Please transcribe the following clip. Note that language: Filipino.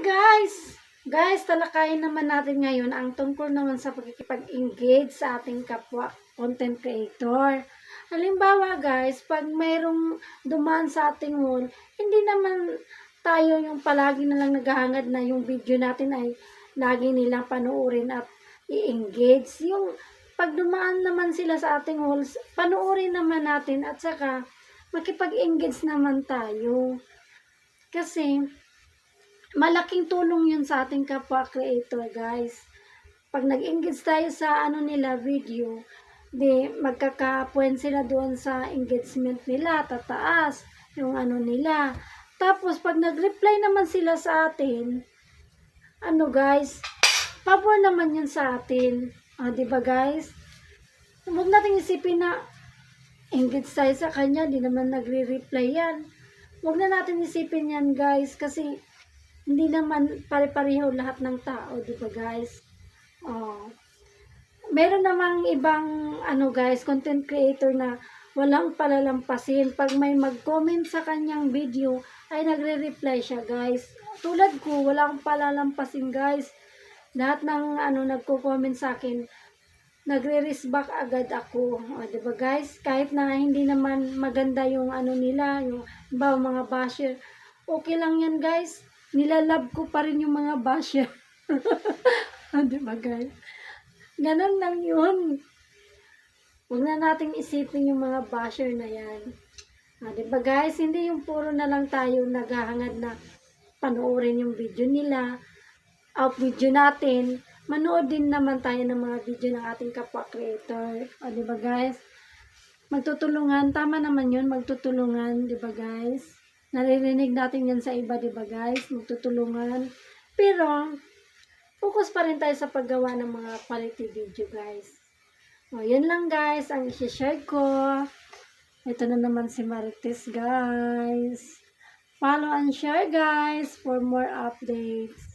guys! Guys, talakayin naman natin ngayon ang tungkol naman sa pagkikipag-engage sa ating kapwa content creator. Halimbawa guys, pag mayroong dumaan sa ating wall, hindi naman tayo yung palagi na lang naghahangad na yung video natin ay lagi nilang panoorin at i-engage. Yung pag dumaan naman sila sa ating walls, panoorin naman natin at saka makipag-engage naman tayo. Kasi, malaking tulong yun sa ating kapwa creator, guys. Pag nag-engage tayo sa ano nila, video, di magkakapuan sila doon sa engagement nila, tataas yung ano nila. Tapos, pag nag-reply naman sila sa atin, ano guys, pabor naman yun sa atin. Ah, di ba guys? Huwag natin isipin na engage tayo sa kanya, di naman nagre-reply yan. Huwag na natin isipin yan guys, kasi hindi naman pare-pareho lahat ng tao, di ba guys? Oh. Meron namang ibang ano guys, content creator na walang palalampasin. Pag may mag-comment sa kanyang video, ay nagre-reply siya guys. Tulad ko, wala akong palalampasin guys. Lahat ng ano nagko-comment sa akin, nagre-respect agad ako. O, di ba guys? Kahit na hindi naman maganda yung ano nila, yung ba mga basher. Okay lang yan guys. Nilalab ko pa rin yung mga basher. o, di ba guys? Ganun lang yun. Huwag na nating isipin yung mga basher na yan. Ah, di ba guys? Hindi yung puro na lang tayo naghahangad na panoorin yung video nila, out video natin. Manood din naman tayo ng mga video ng ating kapwa creator. O, di ba guys? Magtutulungan. Tama naman yun, magtutulungan. Di ba guys? Naririnig natin yan sa iba, di ba guys? Magtutulungan. Pero, focus pa rin tayo sa paggawa ng mga quality video guys. O, yan lang guys, ang isi-share ko. Ito na naman si Marites guys. Follow and share guys for more updates.